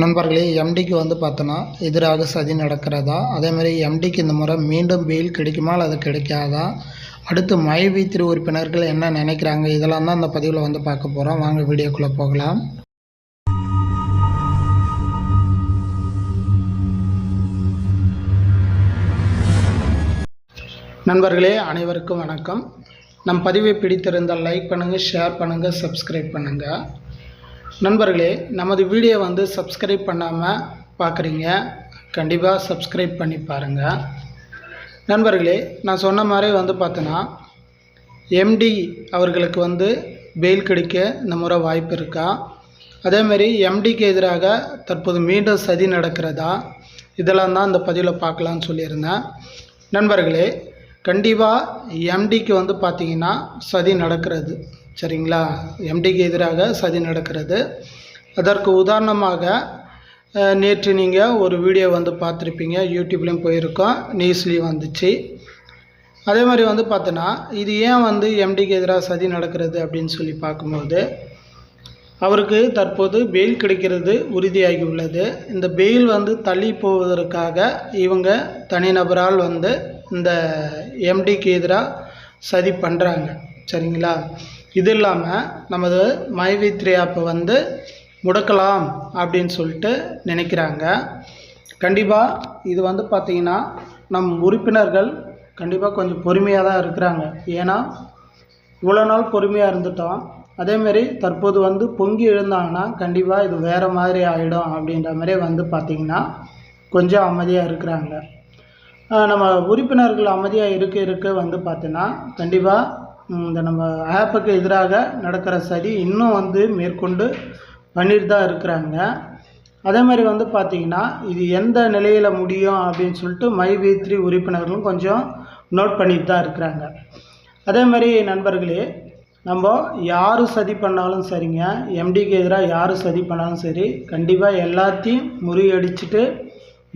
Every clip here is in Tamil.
நண்பர்களே எம்டிக்கு வந்து பார்த்தோன்னா எதிராக சதி நடக்கிறதா? அதேமாதிரி எம்டிக்கு இந்த முறை மீண்டும் பெயில் கிடைக்குமா? அல்லது கிடைக்காதா? அடுத்து மைவி திரு உறுப்பினர்கள் என்ன நினைக்கிறாங்க? இதெல்லாம் தான் அந்த பதிவில் வந்து பார்க்க போகிறோம் வாங்க வீடியோக்குள்ளே போகலாம். நண்பர்களே அனைவருக்கும் வணக்கம். நம் பதிவை பிடித்திருந்தால் லைக் பண்ணுங்கள் ஷேர் பண்ணுங்கள் சப்ஸ்கிரைப் பண்ணுங்கள் நண்பர்களே நமது வீடியோ வந்து சப்ஸ்கிரைப் பண்ணாமல் பார்க்குறீங்க கண்டிப்பாக சப்ஸ்கிரைப் பண்ணி பாருங்கள் நண்பர்களே நான் சொன்ன மாதிரி வந்து பார்த்தோன்னா எம்டி அவர்களுக்கு வந்து பெயில் கிடைக்க இந்த முறை வாய்ப்பு இருக்கா? அதேமாரி எம்டிக்கு எதிராக தற்போது மீண்டும் சதி நடக்கிறதா? இதெல்லாம் தான் இந்த பதிவில் பார்க்கலான்னு சொல்லியிருந்தேன். நண்பர்களே கண்டிப்பாக எம்டிக்கு வந்து பார்த்தீங்கன்னா சதி நடக்கிறது. சரிங்களா? எம்டிக்கு எதிராக சதி நடக்கிறது. அதற்கு உதாரணமாக நேற்று நீங்கள் ஒரு வீடியோ வந்து பார்த்துருப்பீங்க. யூடியூப்லேயும் போயிருக்கோம். நியூஸ்லேயும் வந்துச்சு. அதே மாதிரி வந்து பார்த்தோன்னா இது ஏன் வந்து எம்டிக்கு எதிராக சதி நடக்கிறது அப்படின்னு சொல்லி பார்க்கும்போது அவருக்கு தற்போது பெயில் கிடைக்கிறது உறுதியாகி உள்ளது. இந்த பெயில் வந்து தள்ளி போவதற்காக இவங்க தனிநபரால் வந்து இந்த எம்டிக்கு எதிராக சதி பண்ணுறாங்க சரிங்களா? இது இல்லாமல் நமது மைவி த்ரீ ஆப்பை வந்து முடக்கலாம் அப்படின்னு சொல்லிட்டு நினைக்கிறாங்க. கண்டிப்பாக இது வந்து பார்த்திங்கன்னா நம் உறுப்பினர்கள் கண்டிப்பாக கொஞ்சம் பொறுமையாக தான் இருக்கிறாங்க. ஏன்னா இவ்வளோ நாள் பொறுமையாக இருந்துட்டோம். அதேமாரி தற்போது வந்து பொங்கி எழுந்தாங்கன்னா கண்டிப்பாக இது வேறு மாதிரி ஆகிடும் அப்படின்ற மாதிரி வந்து பார்த்திங்கன்னா கொஞ்சம் அமைதியாக இருக்கிறாங்க. நம்ம உறுப்பினர்கள் அமைதியாக இருக்க இருக்க வந்து பார்த்தீங்கன்னா கண்டிப்பாக இந்த நம்ம ஆப்புக்கு எதிராக நடக்கிற சதி இன்னும் வந்து மேற்கொண்டு பண்ணிட்டு தான் இருக்கிறாங்க. அதே மாதிரி வந்து பார்த்திங்கன்னா இது எந்த நிலையில் முடியும் அப்படின்னு சொல்லிட்டு மை வி த்ரீ உறுப்பினர்களும் கொஞ்சம் நோட் பண்ணிட்டு தான் இருக்கிறாங்க. அதே மாதிரி நண்பர்களே நம்ம யார் சதி பண்ணாலும் சரிங்க எம்டிக்கு எதிராக யார் சதி பண்ணாலும் சரி கண்டிப்பாக எல்லாத்தையும் முறியடிச்சுட்டு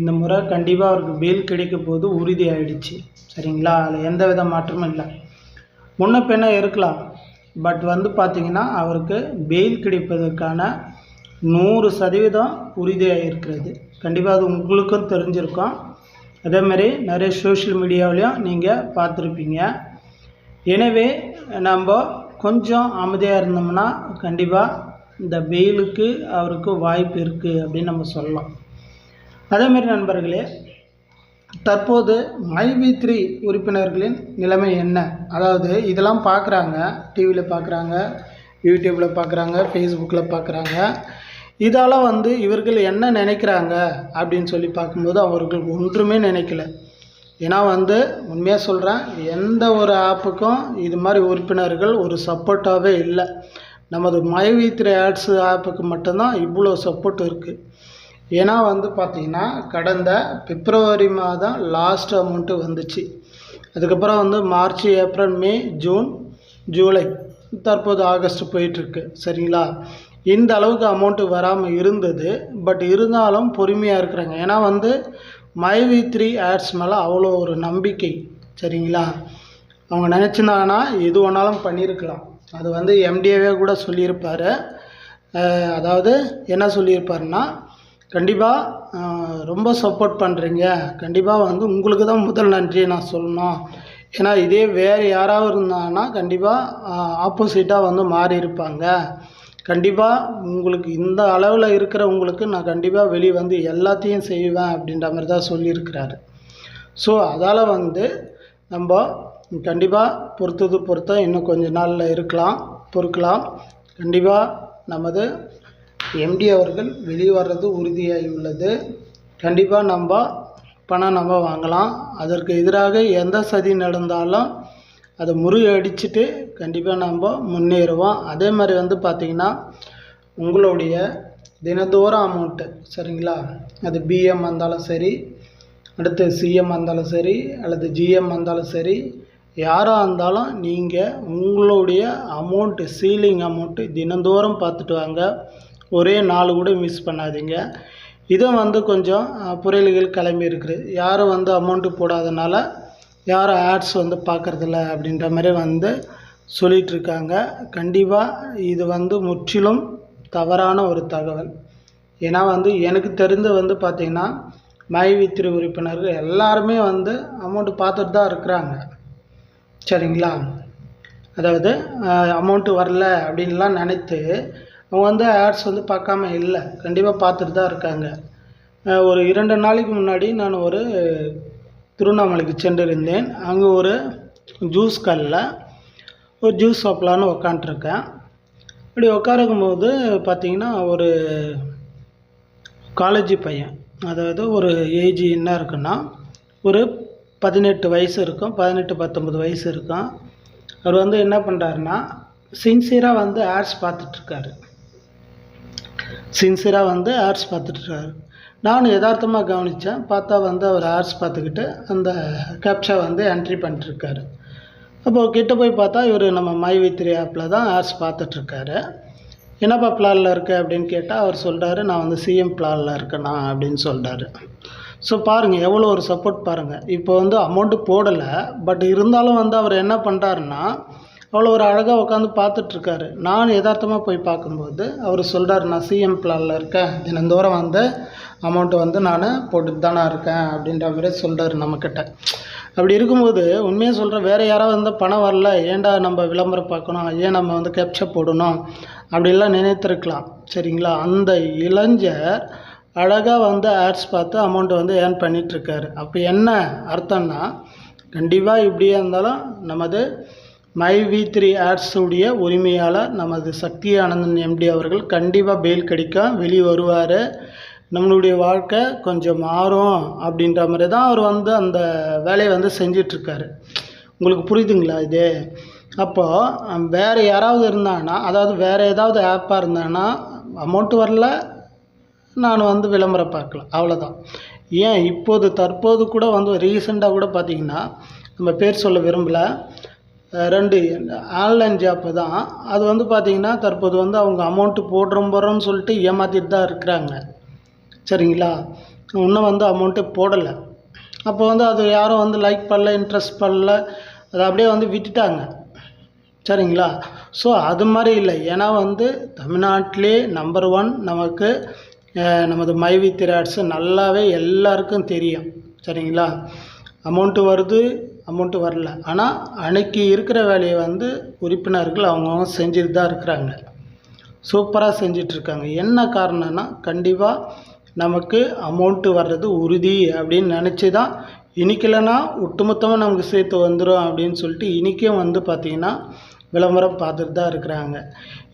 இந்த முறை கண்டிப்பாக அவருக்கு பெயில் கிடைக்க போது உறுதி ஆயிடுச்சு சரிங்களா? அதில் எந்த வித மாற்றமும் இல்லை. முன்ன பின்ன இருக்கலாம். பட் வந்து பார்த்திங்கன்னா அவருக்கு பெயில் கிடைப்பதற்கான நூறு சதவீதம் உறுதியாக இருக்கிறது. கண்டிப்பாக அது உங்களுக்கும் தெரிஞ்சிருக்கும். அதேமாதிரி நிறைய சோஷியல் மீடியாவிலையும் நீங்கள் பார்த்துருப்பீங்க. எனவே நம்ம கொஞ்சம் அமைதியாக இருந்தோம்னா கண்டிப்பாக இந்த வெயிலுக்கு அவருக்கு வாய்ப்பு இருக்குது அப்படின்னு நம்ம சொல்லலாம். அதேமாரி நண்பர்களே தற்போது மைவி த்ரீ உறுப்பினர்களின் நிலைமை என்ன? அதாவது இதெல்லாம் பார்க்குறாங்க டிவியில் பார்க்குறாங்க யூடியூப்பில் பார்க்குறாங்க ஃபேஸ்புக்கில் பார்க்குறாங்க இதால் வந்து இவர்கள் என்ன நினைக்கிறாங்க அப்படின்னு சொல்லி பார்க்கும்போது அவர்கள் ஒன்றுமே நினைக்கல. ஏன்னா வந்து உண்மையாக சொல்கிறேன் எந்த ஒரு ஆப்புக்கும் இது மாதிரி உறுப்பினர்கள் ஒரு சப்போர்ட்டாகவே இல்லை. நமது மைவி த்ரீ ஆட்ஸ் ஆப்புக்கு மட்டும்தான் இவ்வளோ சப்போர்ட் இருக்குது ஏன்னா வந்து பார்த்திங்கன்னா கடந்த பிப்ரவரி மாதம் லாஸ்ட் அமௌண்ட்டு வந்துச்சு. அதுக்கப்புறம் வந்து March April May June July தற்போது ஆகஸ்ட் போயிட்டுருக்கு. சரிங்களா? இந்த அளவுக்கு அமௌண்ட்டு வராமல் இருந்தது. பட் இருந்தாலும் பொறுமையாக இருக்கிறாங்க. ஏன்னா வந்து மைவி த்ரீ ஆட்ஸ் மேலே அவ்வளோ ஒரு நம்பிக்கை. சரிங்களா? அவங்க நினச்சிருந்தாங்கன்னா எது வேணாலும் பண்ணியிருக்கலாம். அது வந்து எம்டிஏவே கூட சொல்லியிருப்பார். அதாவது என்ன சொல்லியிருப்பாருன்னா கண்டிப்பாக ரொம்ப சப்போர்ட் பண்ணுறீங்க கண்டிப்பாக வந்து உங்களுக்கு தான் முதல் நன்றியை நான் சொல்லணும். ஏன்னா இதே வேறு யாராவது இருந்தாங்கன்னா கண்டிப்பாக ஆப்போசிட்டாக வந்து மாறி இருப்பாங்க. கண்டிப்பாக உங்களுக்கு இந்த அளவில் இருக்கிற உங்களுக்கு நான் கண்டிப்பாக வெளியே வந்து எல்லாத்தையும் செய்வேன் அப்படின்ற மாதிரி தான் சொல்லியிருக்கிறாரு. ஸோ அதால் வந்து நம்ம கண்டிப்பாக பொறுத்தது பொறுத்த இன்னும் கொஞ்ச நாளில் இருக்கலாம் பொறுக்கலாம். கண்டிப்பாக நமது எம்டி அவர்கள் வெளியே வர்றது உறுதியாகி உள்ளது கண்டிப்பாக நம்ம பணம் நம்ம வாங்கலாம். அதற்கு எதிராக எந்த சதி நடந்தாலும் அதை முறியடிச்சிட்டு கண்டிப்பாக நம்ம முன்னேறுவோம். அதே மாதிரி வந்து பார்த்திங்கன்னா உங்களுடைய தினந்தோறும் அமௌண்ட்டு சரிங்களா? அது பிஎம் வந்தாலும் சரி அடுத்து சிஎம் வந்தாலும் சரி அல்லது ஜிஎம் வந்தாலும் சரி யாராக இருந்தாலும் நீங்கள் உங்களுடைய அமௌண்ட்டு சீலிங் அமௌண்ட்டு தினந்தோறும் பார்த்துட்டு வாங்க. ஒரே நாள் கூட மிஸ் பண்ணாதீங்க. இதை வந்து கொஞ்சம் அஹ், கிளம்பி இருக்குது. யாரும் வந்து அமௌண்ட்டு போடாதனால யாரும் ஆட்ஸ் வந்து பார்க்குறதில்ல அப்படின்ற மாதிரி வந்து சொல்லிகிட்ருக்காங்க கண்டிப்பாக இது வந்து முற்றிலும் தவறான ஒரு தகவல். ஏன்னா வந்து எனக்கு தெரிந்து வந்து பார்த்திங்கன்னா மயவித்திரி உறுப்பினர்கள் எல்லாருமே வந்து அமௌண்ட்டு பார்த்துட்டு தான் இருக்கிறாங்க. சரிங்களா? அதாவது அமௌண்ட்டு வரல அப்படின்லாம் நினைத்து அவங்க வந்து ஆட்ஸ் வந்து பார்க்காம இல்லை. கண்டிப்பாக பார்த்துட்டு தான் இருக்காங்க. ஒரு இரண்டு நாளைக்கு முன்னாடி நான் ஒரு திருவண்ணாமலைக்கு சென்றிருந்தேன். அங்கே ஒரு ஜூஸ் கல்லில் ஒரு ஜூஸ் சாப்பிட்லான்னு உக்காண்ட்ருக்கேன் இப்படி உட்காருக்கும் போது பார்த்தீங்கன்னா ஒரு காலேஜ் பையன் அதாவது ஒரு ஏஜ் என்ன இருக்குன்னா ஒரு பதினெட்டு வயசு இருக்கும். பதினெட்டு பத்தொம்பது வயசு இருக்கும் அவர் வந்து என்ன பண்ணுறாருன்னா சின்சியராக வந்து ஆட்ஸ் பார்த்துட்ருக்காரு சின்சியராக வந்து ஆட்ஸ் பார்த்துட்ருக்காரு நானும் யதார்த்தமாக கவனித்தேன் பார்த்தா வந்து அவர் ஆட்ஸ் பார்த்துக்கிட்டு அந்த கேப்ஷா வந்து என்ட்ரி பண்ணிட்டுருக்காரு. அப்போது கிட்ட போய் பார்த்தா இவர் நம்ம மை வித்ரி ஆப்பில் தான் ஆட்ஸ் பார்த்துட்ருக்காரு என்னப்பா பிளானில் இருக்க அப்படின்னு கேட்டால் அவர் சொல்கிறாரு நான் வந்து சிஎம் பிளானில் இருக்கேண்ணா அப்படின்னு சொல்கிறாரு ஸோ பாருங்கள் எவ்வளோ ஒரு சப்போர்ட் பாருங்கள் இப்போ வந்து அமௌண்ட்டு போடலை பட் இருந்தாலும் வந்து அவர் என்ன பண்ணுறாருன்னா அவ்வளோ ஒரு அழகாக உட்காந்து பார்த்துட்ருக்காரு. நான் யதார்த்தமாக போய் பார்க்கும்போது அவர் சொல்கிறார் நான் சிஎம் பிளானில் இருக்கேன். தினந்தோறும் வந்து அமௌண்ட்டு வந்து நான் போட்டுட்டு தானே இருக்கேன் அப்படின்ற மாதிரி சொல்கிறார் நம்மக்கிட்ட அப்படி இருக்கும்போது உண்மையாக சொல்கிறேன் வேறு யாராவது வந்து பணம் வரல ஏன்டா நம்ம விளம்பரம் பார்க்கணும் ஏன் நம்ம வந்து கேப்சர் போடணும் அப்படிலாம் நினைத்திருக்கலாம். சரிங்களா? அந்த இளைஞர் அழகாக வந்து ஆட்ஸ் பார்த்து அமௌண்ட்டை வந்து ஏர்ன் பண்ணிகிட்ருக்காரு அப்போ என்ன அர்த்தம்னா கண்டிப்பாக இப்படியே இருந்தாலும் நமது மை வி த்ரீ ஆட்ஸுடைய உரிமையாளர் நமது சக்தி ஆனந்தன் எம்டி அவர்கள் கண்டிப்பாக பெயில் கிடைக்கும் வெளியே வருவார். நம்மளுடைய வாழ்க்கை கொஞ்சம் மாறும் அப்படின்ற மாதிரி தான் அவர் வந்து அந்த வேலையை வந்து செஞ்சிட்ருக்காரு. உங்களுக்கு புரியுதுங்களா இது? அப்போது வேறு யாராவது இருந்தாங்கன்னா அதாவது வேறு ஏதாவது ஆப்பாக இருந்தாங்கன்னா அமௌண்ட்டு வரல நான் வந்து விளம்பரம் பார்க்கலாம். அவ்வளோதான் ஏன்? இப்போது தற்போது கூட வந்து ரீசெண்டாக கூட பார்த்தீங்கன்னா நம்ம பேர் சொல்ல விரும்பல. ரெண்டு ஆன்லைன் ஜாப்பு தான். அது வந்து பார்த்திங்கன்னா தற்போது வந்து அவங்க அமௌண்ட்டு போடுறோம் போடுறோம்னு சொல்லிட்டு ஏமாற்றிட்டு தான் இருக்கிறாங்க. சரிங்களா? இன்னும் வந்து அமௌண்ட்டு போடலை. அப்போ வந்து அது யாரும் வந்து லைக் பண்ணல இன்ட்ரெஸ்ட் பண்ணல. அதை அப்படியே வந்து விட்டுட்டாங்க. சரிங்களா? ஸோ அது மாதிரி இல்லை. ஏன்னா வந்து தமிழ்நாட்டிலே நம்பர் ஒன் நமக்கு நமது மைவி திராட்ஸ் நல்லாவே எல்லாருக்கும் தெரியும். சரிங்களா? அமௌண்ட்டு வருது அமௌண்ட்டு வரல. ஆனால் அன்னைக்கு இருக்கிற வேலையை வந்து உறுப்பினர்கள் அவங்கவுங்க செஞ்சுட்டு தான் இருக்கிறாங்க. சூப்பராக செஞ்சிட்ருக்காங்க என்ன காரணம்னா கண்டிப்பாக நமக்கு அமௌண்ட்டு வர்றது உறுதி அப்படின்னு நினச்சி தான் இனிக்கலைன்னா ஒட்டுமொத்தமாக நமக்கு சேர்த்து வந்துடும் அப்படின்னு சொல்லிட்டு இன்றைக்கும் வந்து பார்த்திங்கன்னா விளம்பரம் பார்த்துட்டு தான் இருக்கிறாங்க.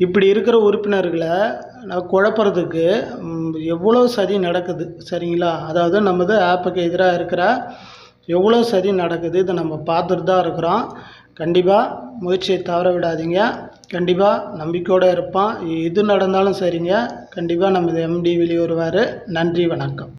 இப்படி இருக்கிற உறுப்பினர்களை நான் குழப்பறதுக்கு எவ்வளோ சதி நடக்குது? சரிங்களா? அதாவது நமது ஆப்புக்கு எதிராக இருக்கிற எவ்வளோ சதி நடக்குது இதை நம்ம பார்த்துட்டு தான் இருக்கிறோம். கண்டிப்பாக முயற்சியை தவற விடாதீங்க. கண்டிப்பாக நம்பிக்கையோடு இருப்பான் எது நடந்தாலும் சரிங்க. கண்டிப்பாக நம்ம எம்டி வெளியே வருவார் நன்றி வணக்கம்.